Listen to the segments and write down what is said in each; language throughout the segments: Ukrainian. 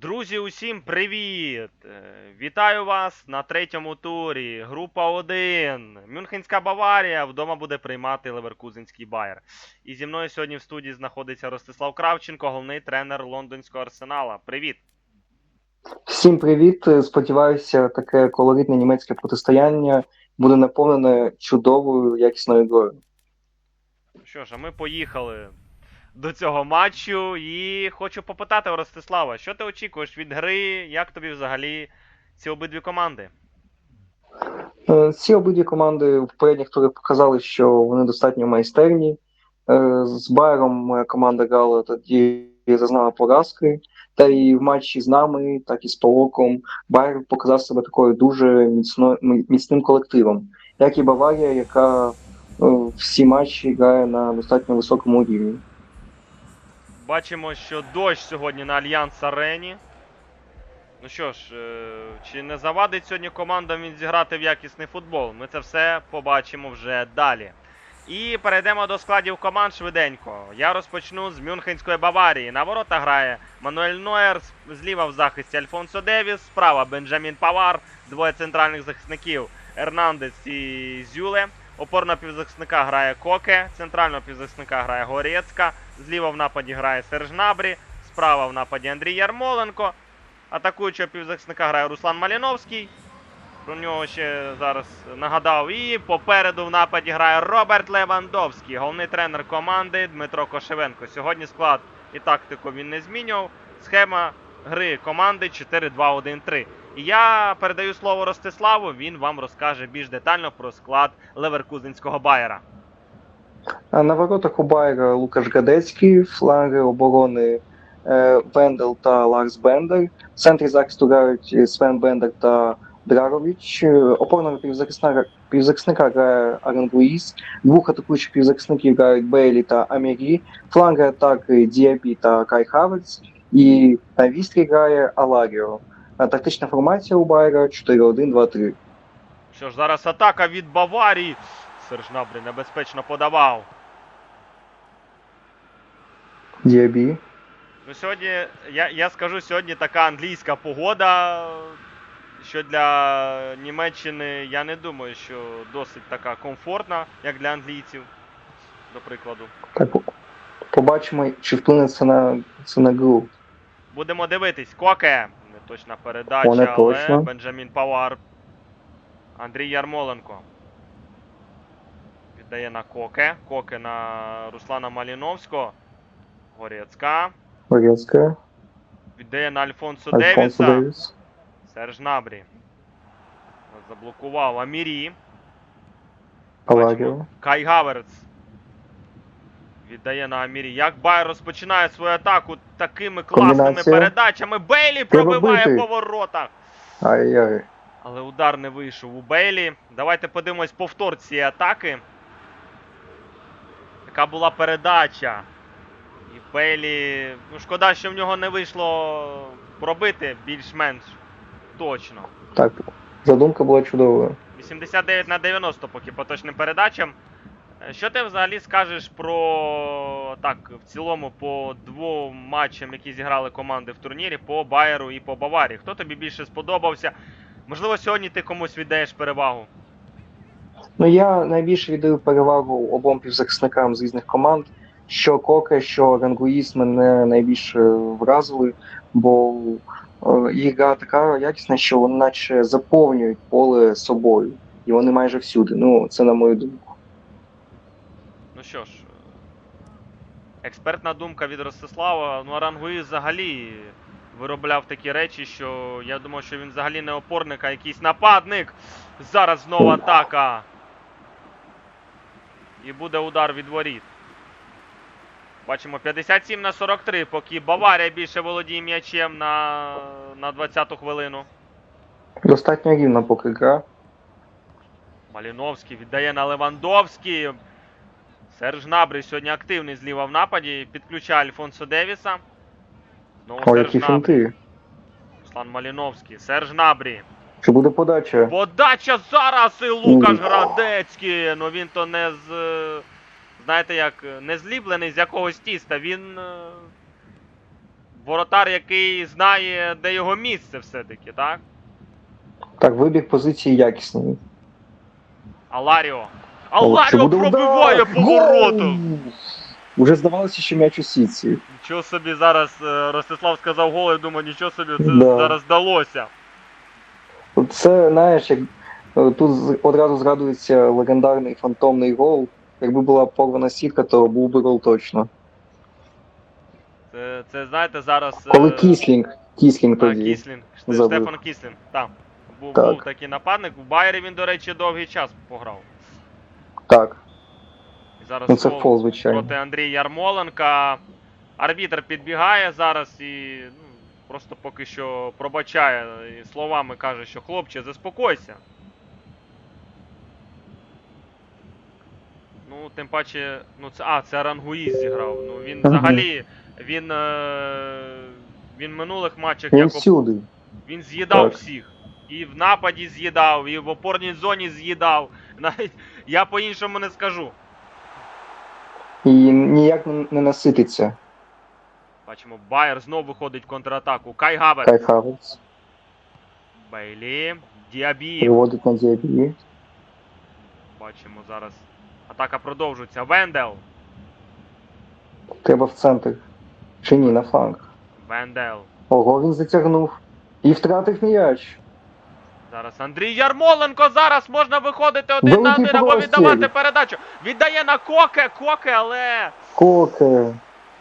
Друзі, усім привіт! Е, Вітаю вас на третьому турі. Група 1. Мюнхенська Баварія вдома буде приймати Леверкузенський Байер. І зі мною сьогодні в студії знаходиться Ростислав Кравченко, головний тренер лондонського арсенала. Привіт! Всім привіт! Сподіваюся, таке колоритне німецьке протистояння буде наповнене чудовою якісною грою. Що ж, а ми поїхали до цього матчу і хочу попитати у Ростислава, що ти очікуєш від гри? Як тобі взагалі ці обидві команди? Е, Ці обидві команди в передніх турах показали, що вони достатньо майстерні. Е, З Байером моя команда грала тоді зазнала поразки. Та і в матчі з нами, так і з Полоком, Байер показав себе такою дуже міцно, міцним колективом, як і Баварія, яка е, всі матчі грає на достатньо високому рівні. Бачимо, що дощ сьогодні на Альянс Арені. Ну що ж, е, чи не завадить сьогодні командам він зіграти в якісний футбол? Ми це все побачимо вже далі. І перейдемо до складів команд швиденько. Я розпочну з Мюнхенської Баварії. На ворота грає Мануель Нойер, зліва в захисті Альфонсо Девіс, справа Бенджамін Павар, двоє центральних захисників Ернандес і Зюле. Опорного півзахисника грає Коке, центрального півзахисника грає Горецька, зліва в нападі грає Серж Набрі, справа в нападі Андрій Ярмоленко. Атакуючого півзахисника грає Руслан Маліновський. Про нього ще зараз нагадав. І попереду в нападі грає Роберт Левандовський, головний тренер команди Дмитро Кошевенко. Сьогодні склад і тактику він не змінював. Схема гри команди 4-2-1-3. Я передаю слово Ростиславу, він вам розкаже більш детально про склад Леверкузенського Байера. На воротах у Байера Лукаш Гадецький, фланги оборони е, Вендел та Ларс Бендер. В центрі захисту грають Свен Бендер та Драрович. Опорного півзахисника, півзахисника грає Аренгуїс. Двох атакуючих півзахисників грають Бейлі та Амірі. Фланги атаки Діабі та Кай Хаверц. І на вістрі грає Аларіо. А Тактична формація у Байера 4-1-2-3. Що ж, зараз атака від Баварії. Серж Набрі небезпечно подавав. Діабі. Ну, сьогодні, я, я скажу, сьогодні така англійська погода, що для Німеччини я не думаю, що досить така комфортна, як для англійців, до прикладу. Так, побачимо, чи вплине це на, це на гру. Будемо дивитись. Коке. Неточна передача, О, не але точно. Бенджамін Павар. Андрій Ярмоленко. Віддає на Коке. Коке на Руслана Маліновського. Горецька. Горецька, Віддає на Альфонсо, Альфонсо Девіса. Девіс. Серж Набрі. Заблокував Амірі. Кай Гаверц. Віддає на Амірі. Як Байер розпочинає свою атаку такими класними Комбінація. передачами. Бейлі пробиває по воротах. Ай-яй. Але удар не вийшов у Бейлі. Давайте подивимось повтор цієї атаки. Така була передача. І Бейлі. Ну, шкода, що в нього не вийшло пробити більш-менш точно. Так, задумка була чудовою. 89 на 90 поки по точним передачам. Е, Що ти взагалі скажеш про так, в цілому по двом матчам, які зіграли команди в турнірі, по Байеру і по Баварії? Хто тобі більше сподобався? Можливо, сьогодні ти комусь віддаєш перевагу. Ну я найбільше віддаю перевагу обом півзахисникам з різних команд. Що Коке, що Рангуїс мене найбільше вразили, бо е, їх гра така якісна, що вони наче заповнюють поле собою. І вони майже всюди. Ну, це на мою думку. Що ж, експертна думка від Ростислава. Ну, Арангуї взагалі виробляв такі речі, що я думав, що він взагалі не опорник, а якийсь нападник. Зараз знову атака. І буде удар від воріт. Бачимо 57 на 43, поки Баварія більше володіє м'ячем на, на 20-ту хвилину. Достатньо рівна поки гра. Маліновський віддає на Левандовський. Серж Набрі сьогодні активний зліва в нападі. Підключає Альфонсо Девіса. Знову О, Серж які фінти. Руслан Маліновський. Серж Набрі. Чи буде подача? Подача зараз і Лукаш Градецький. Ну він то не з. е, Знаєте як, не зліплений з якогось тіста. Він е, воротар, який знає, де його місце все-таки, так? Так, вибір позиції якісний. Аларіо. О, це пробиває удар! поворотом! Уже здавалося, що м'яч у сітці. Нічого собі зараз е, Ростислав сказав гол, я думаю, нічого собі це Да. зараз вдалося. Це, знаєш, як е, тут одразу згадується легендарний фантомний гол. Якби була порвана сітка, то був би гол точно. Це, це знаєте, зараз. е, Коли Кіслінг, Кіслінг тоді. Кіслінг. Забив. Штефан Кіслінг. Так. Був, Так. був такий нападник. В Байері він, до речі, довгий час пограв. Так, І зараз ну це гол фол, звичайно. проти Андрія Ярмоленка. Арбітр підбігає зараз і ну, просто поки що пробачає і словами каже, що хлопче, заспокойся. Ну, тим паче, ну це. А, це Арангуїз зіграв. Ну він взагалі. Він. Е, він минулих матчах Він як всюди. він з'їдав Так. всіх. І в нападі з'їдав, і в опорній зоні з'їдав. Навіть я по-іншому не скажу. І ніяк не насититься. Бачимо, Байер знову виходить в контратаку. Кай Гавер. Кай Хаверц Бейлі. Діабі. приводить на діабі. Бачимо зараз. Атака продовжується. Вендел. Треба в центр. Чи ні, на фланг. Вендел. Ого, він затягнув. І втратив м'яч. Зараз Андрій Ярмоленко. Зараз можна виходити один на один або простір. віддавати передачу. Віддає на коке, коке, але. Коке.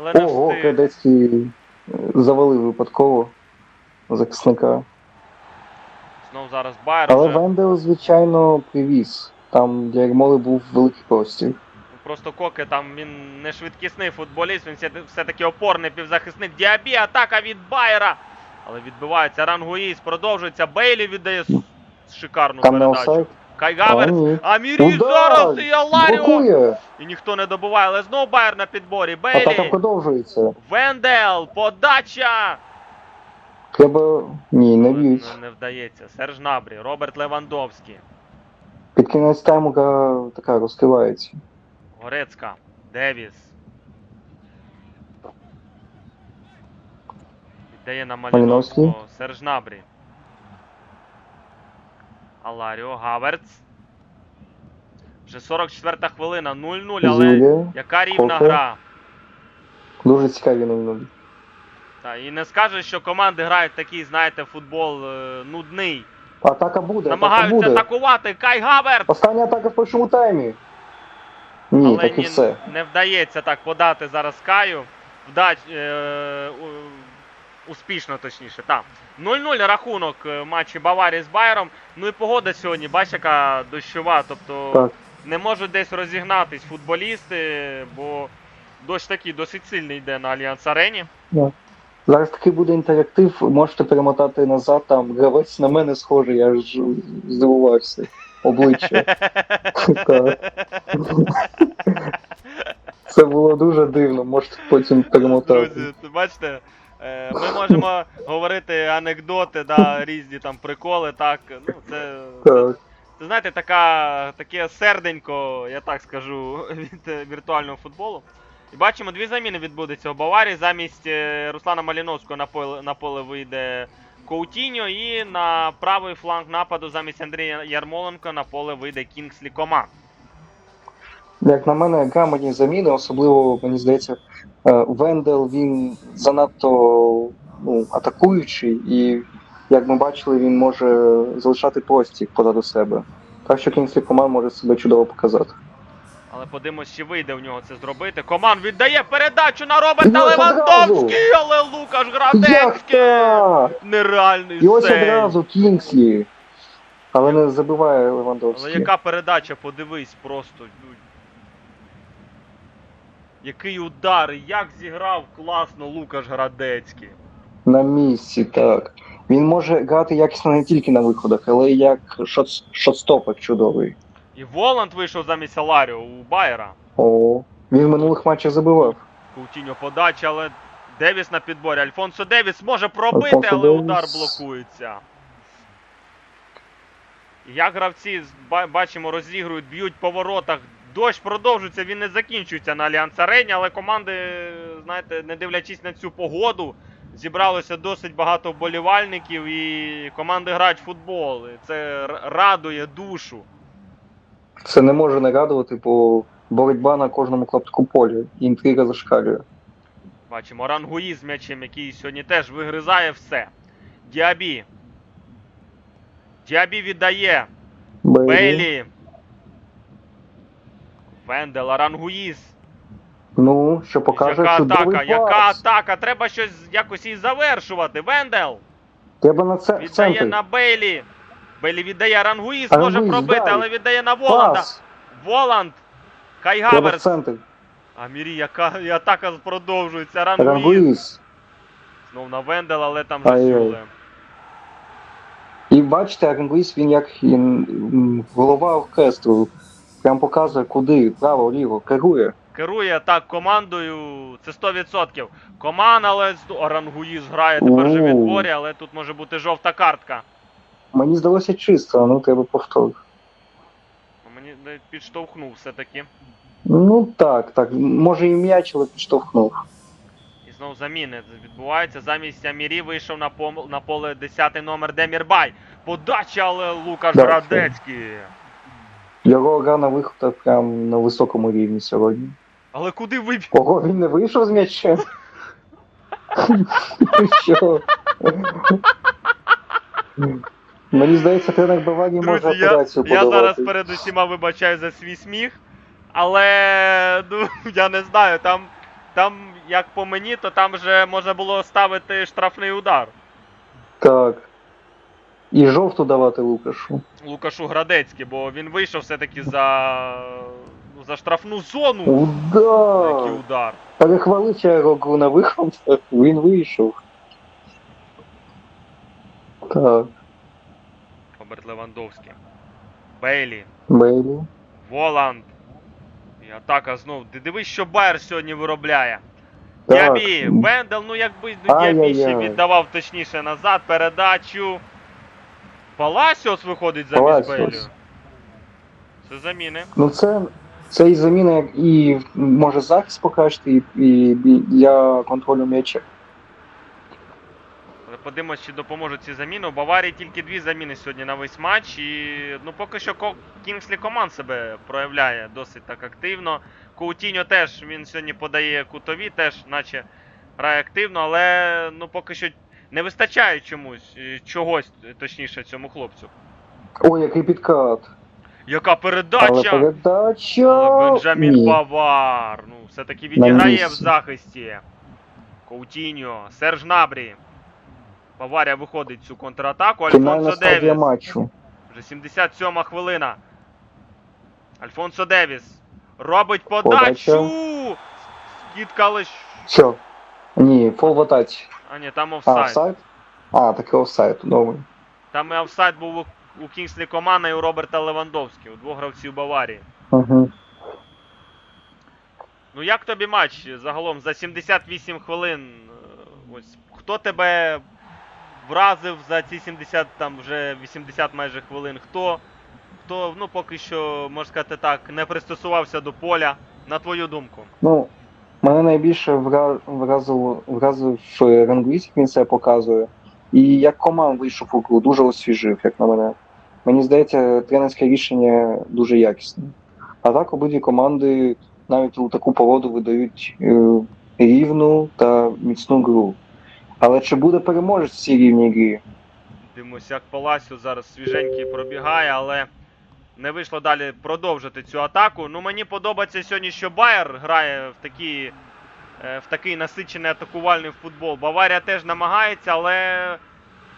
Але не Ого, встиг. кадецький е, завалив випадково захисника. Знов зараз Байер. Але вже. Вендел, звичайно, привіз. Там для Ермоли був великий простір. Просто Коке там він не швидкісний футболіст, він все- все-таки опорний півзахисник. Діабі, атака від Байера. Але відбивається Рангуїс, продовжується. Бейлі віддає шикарну передачу. Кай А, Гаверц. ні. Амірі Удар! зараз і Аларіо. Блокує. І ніхто не добуває, але знов Байер на підборі. Бейлі. Атака Бейлі. продовжується. Вендел. Подача. Треба. Ні, не б'ють. Не, не вдається. Серж Набрі, Роберт Левандовський. Під кінець тайму така розкривається. Горецька. Девіс. Віддає на Малиновський. Маліновського. Серж Набрі. Аларіо. Гаверц. Вже 44 хвилина. 0-0, але Юлія. яка рівна Коке. гра. Дуже цікаві новини. Та, і не скажеш, що команди грають такий, знаєте, футбол е, нудний. Атака буде, атака Намагаються буде. атакувати. Кай Гаверц! Остання атака в першому таймі. Ні, Але так і ні, все. не вдається так подати зараз Каю. Вдач, е, у- успішно, точніше. Так. 0-0 рахунок е, матчі Баварії з Байером. Ну і погода сьогодні, бач, яка дощова. Тобто Так. не можуть десь розігнатись футболісти, бо дощ такий досить сильний йде на Альянс Арені. Зараз такий буде інтерактив, можете перемотати назад, там гравець на мене схожий, я ж здивувався. Обличчя. Це було дуже дивно, можете потім перемотати. Друзі, бачите, е, ми можемо говорити анекдоти, да, різні там приколи, так. Ну, це, це, Так. це знаєте, така, таке серденько, я так скажу, від е, віртуального футболу. І бачимо, дві заміни відбудеться у Баварії. Замість е, Руслана Маліновського на поле, на поле вийде Коутіньо, і на правий фланг нападу замість Андрія Ярмоленка на поле вийде Кінгслі Коман. Як на мене, грамотні заміни, особливо, мені здається, е, Вендел він занадто ну, атакуючий, і як ми бачили, він може залишати простір позаду себе. Так що Кінслі Коман може себе чудово показати. Але подивимось, чи вийде в нього це зробити. Коман віддає передачу на Роберта Левандовський, але Лукаш Градецький! Нереальний І ось сейв. одразу Кінгслі. Але не забиває Але яка передача, подивись просто. Який удар, і як зіграв класно Лукаш Градецький. На місці, так. Він може грати якісно не тільки на виходах, але й як шот- шотстопер чудовий. І Воланд вийшов замість Аларіо у Байера. О, він в минулих матчах забивав. Кутіньо подача, але Девіс на підборі. Альфонсо Девіс може пробити, Альфонсо але Девіс. удар блокується. Як гравці бачимо, розігрують, б'ють по воротах. Дощ продовжується, він не закінчується на Альянс Арені, але команди, знаєте, не дивлячись на цю погоду, зібралося досить багато вболівальників і команди грають в футбол. І це радує душу. Це не може не радувати, бо боротьба на кожному клаптику поля. Інтрига зашкалює. Бачимо Рангуї з м'ячем, який сьогодні теж вигризає все. Діабі. Діабі віддає. Бейлі. Бейлі. Вендел, Арангуїс. Ну, що покаже яка атака, яка атака? Треба щось якось і завершувати. Вендел Треба на це віддає центрі. на Бейлі. Бейлі віддає Арангуїс, Арангуїс, може пробити, дай. але віддає на Воланда. Пас. Воланд. Кай Хаверс. А Мірі, яка і атака продовжується. Арангуїс. Рангуїс. Знов на Вендел, але там Ай-яй. І бачите, Рангуїс, він як він, голова оркестру. Прям показує, куди, право, ліво, керує. Керує так командою, це 100%. Коман, але з- Орангуїз грає тепер вже в відборі, але тут може бути жовта картка. Мені здалося чисто, ну треба повтор. Мені підштовхнув все-таки. Ну так, так. Може і м'яч, але підштовхнув. І знову заміни відбуваються. Замість Амірі вийшов на, пом- на поле 10 номер Демірбай. Подача, але Лукаш Да, Градецький. Його гра на виходах прям на високому рівні сьогодні. Але куди вибіг? Ого, він не вийшов з м'ячем. Що? Мені здається, тренер Баварії може Друзі, я, операцію я зараз перед усіма вибачаю за свій сміх. Але ну, я не знаю, там, там, як по мені, то там вже можна було ставити штрафний удар. Так. І жовту давати Лукашу. Лукашу Градецький, бо він вийшов все-таки за, ну, за штрафну зону. Удар! Який удар. Перехвалився Ерогу на виходах, він вийшов. Так, Роберт Левандовський. Бейлі. Бейлі. Воланд. І атака знов. Ти дивись, що Байер сьогодні виробляє. Так. Діабі, Вендел, ну якби ну, Діабі ще віддавав точніше назад, передачу. Паласіос виходить замість Паласіос. Бейлю. Це заміни. Ну це, це і заміна, як і може захист покращити, і, і для контролю м'яча. Але Подивимось, чи допоможуть ці заміни. У Баварії тільки дві заміни сьогодні на весь матч. І ну поки що Ко- Кінгслі Команд себе проявляє досить так активно. Коутіньо теж він сьогодні подає кутові, теж наче грає активно, але ну поки що не вистачає чомусь, е, чогось, точніше, цьому хлопцю. Ой, який підкат. Яка Але передача! передача. Але Бенджамін Ні. Бавар. Ну, все-таки відіграє в захисті. Коутіньо, Серж Набрі. Баварія виходить цю контратаку. Альфонсо Девіс. матчу. Вже 77 хвилина. Альфонсо Девіс. Робить подачу. Скидка ж- Все. Ні, фол в атаці. А ні, там А, офсайд. офсайд? А, таке офсайд, добре. Там і офсайд був у, у Кінгслі Комана і у Роберта Левандовського, у двох гравців Баварії. Угу. Ну як тобі матч загалом за 78 хвилин? Е, Ось хто тебе вразив за ці 70, там вже 80 майже хвилин? Хто, хто ну поки що, можна сказати так, не пристосувався до поля, на твою думку? Ну, мене найбільше вразило, вразив е, Рангвіс, він себе показує. І як команд вийшов у гру, дуже освіжив, як на мене. Мені здається, тренерське рішення дуже якісне. А так обидві команди навіть у таку погоду видають е, рівну та міцну гру. Але чи буде переможець в цій рівній грі? Дивимося, як Паласіо зараз свіженький пробігає, але не вийшло далі продовжити цю атаку. Ну мені подобається сьогодні, що Байер грає в такі, е, в такий насичений атакувальний футбол. Баварія теж намагається, але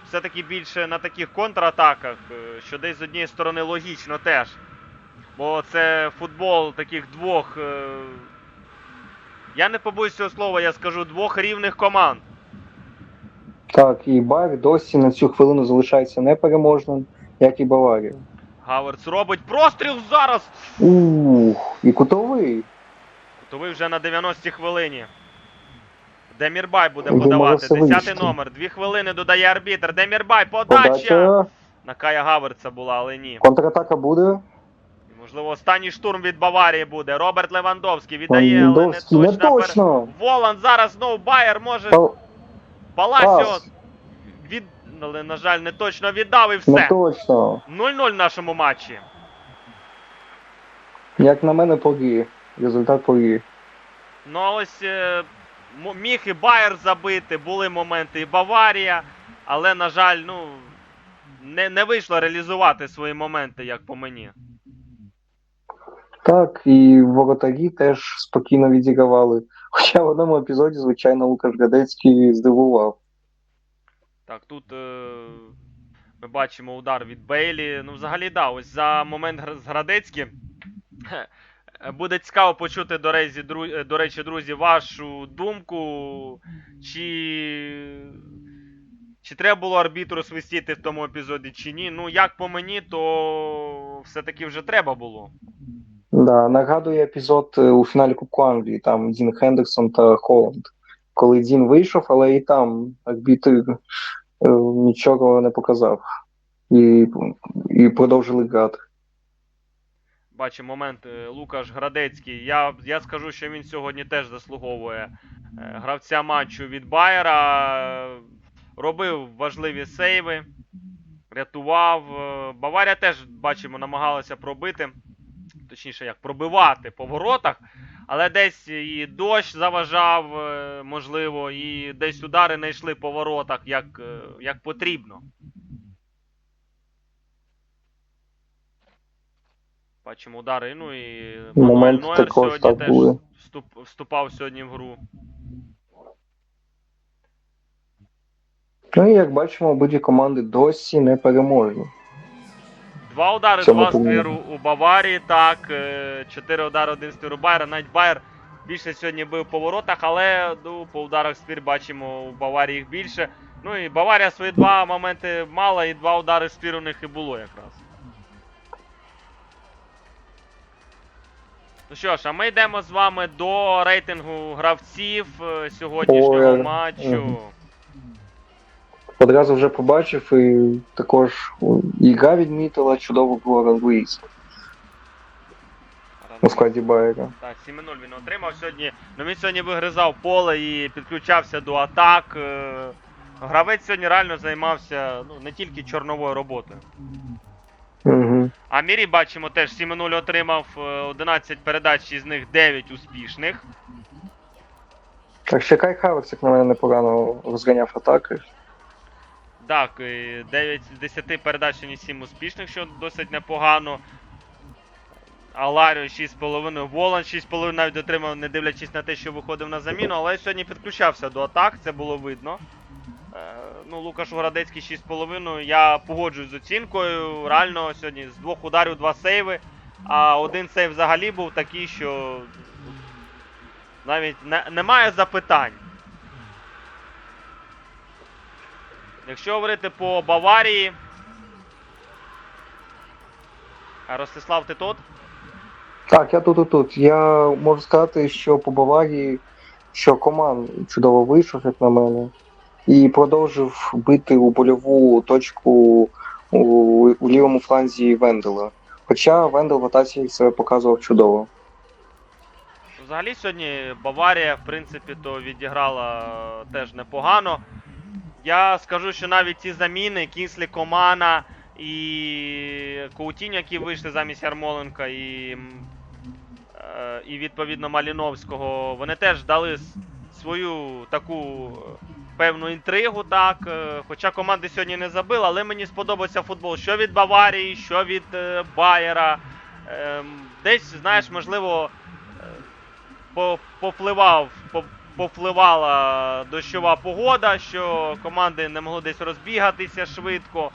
все-таки більше на таких контратаках, е, що десь з однієї сторони логічно теж. Бо це футбол таких двох. е, Я не побоюсь цього слова, я скажу двох рівних команд. Так, і Байер досі на цю хвилину залишається непереможним, як і Баварія. Гаверц робить простріл зараз. Ух, і кутовий. То ви вже на 90-й хвилині. Демірбай буде Думав, подавати. все 10 вийшло. номер. Дві хвилини додає арбітр. Демірбай, подача! Подача. На Кая Гаверца була, але ні. Контратака буде. Можливо, останній штурм від Баварії буде. Роберт Левандовський віддає, але не Левандовський не точно. точно. Волан зараз знову Байер може. Пал- від... але, на жаль, не точно віддав і Не все. точно. 0-0 в нашому матчі. Як на мене, погрі. Результат погрі. Ну а ось е, м- міг і Байер забити, були моменти і Баварія, але, на жаль, ну, не, не вийшло реалізувати свої моменти, як по мені. Так, і воротарі теж спокійно відігравали. Хоча в одному епізоді, звичайно, Лукаш Гадецький здивував. Так, тут е, ми бачимо удар від Бейлі. Ну, взагалі, да, ось за момент з Градецьким. е, Буде цікаво почути, до речі, дру... е, до речі, друзі, вашу думку. Чи... чи треба було арбітру свистіти в тому епізоді, чи ні. Ну, як по мені, то все-таки вже треба було. Да, нагадує епізод е, у фіналі Кубку Англії, там Дін Хендерсон та Холланд. Коли Дін вийшов, але і там арбітр нічого не показав. І, і продовжили грати. Бачимо момент е, Лукаш Градецький. Я, я скажу, що він сьогодні теж заслуговує е, гравця матчу від Байера. Е, Робив важливі сейви, рятував. Е, Баварія теж, бачимо, намагалася пробити. Точніше, як пробивати по воротах. Але десь і дощ заважав, е, можливо, і десь удари не йшли по воротах, як, е, як потрібно. Бачимо удари. Ну і Момент Нойер також сьогодні так теж були. вступ, вступав сьогодні в гру. Ну і як бачимо, обидві команди досі не переможні. Два удари, два стиру у Баварії, так. е, Чотири удари, один стир у Байера. Навіть Байер більше сьогодні бив по воротах, але ну, по ударах стир бачимо у Баварії їх більше. Ну і Баварія свої два моменти мала, і два удари стир у них і було якраз. Ну що ж, а ми йдемо з вами до рейтингу гравців е, сьогоднішнього Ой, матчу. Одразу вже побачив і також ігра відмітила чудову гру Луїс у складі Байера. Так, 7-0 він отримав сьогодні. Ну він сьогодні вигризав поле і підключався до атак. Е, Гравець сьогодні реально займався ну, не тільки чорновою роботою. Угу. А Мірі бачимо теж 7-0 отримав е, 11 передач, із них 9 успішних. Так ще Кай Хаверс, як на мене, непогано розганяв атаки. Так, 9 з 10 передач сьогодні 7 успішних, що досить непогано. Аларіо 6,5, Волан 6,5 навіть отримав, не дивлячись на те, що виходив на заміну, але сьогодні підключався до атак, це було видно. Е, ну, Лукаш Городецький 6,5. Я погоджуюсь з оцінкою. Реально сьогодні з двох ударів два сейви. А один сейв взагалі був такий, що навіть не, немає запитань. Якщо говорити по Баварії. Ростислав, ти тут? Так, я тут і тут. Я можу сказати, що по Баварії, що Коман чудово вийшов, як на мене, і продовжив бити у больову точку у, у лівому фланзі Вендела. Хоча Вендел в атаці себе показував чудово. Взагалі сьогодні Баварія, в принципі, то відіграла теж непогано. Я скажу, що навіть ці заміни Кінслі Комана і Коутінь, які вийшли замість Ярмоленка, і, е, і відповідно Маліновського, вони теж дали свою таку е, певну інтригу, так. е, Хоча команди сьогодні не забили, але мені сподобався футбол. Що від Баварії, що від Байера. Ем, Десь, знаєш, можливо, е, по- попливав, по- попливала дощова погода, що команди не могли десь розбігатися швидко.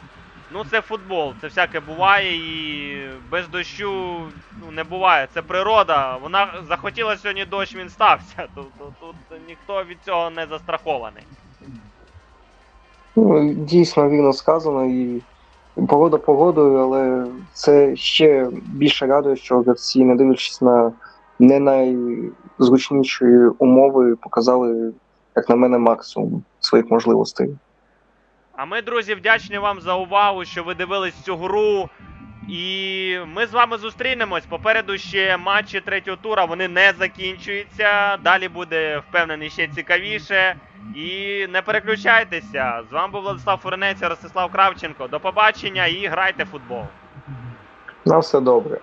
Ну, це футбол, це всяке буває і без дощу ну, не буває. Це природа. Вона захотіла сьогодні дощ, він стався. Тобто тут ніхто від цього не застрахований. Ну, дійсно вірно сказано, і погода погодою, але це ще більше радує, що гравці, не дивлячись на не найзручніші умови, показали, як на мене, максимум своїх можливостей. А ми, друзі, вдячні вам за увагу, що ви дивились цю гру. І ми з вами зустрінемось. Попереду ще матчі третього тура. Вони не закінчуються. Далі буде впевнений ще цікавіше. І не переключайтеся. З вами був Владислав Фуренець, Ростислав Кравченко. До побачення і грайте в футбол. На все добре.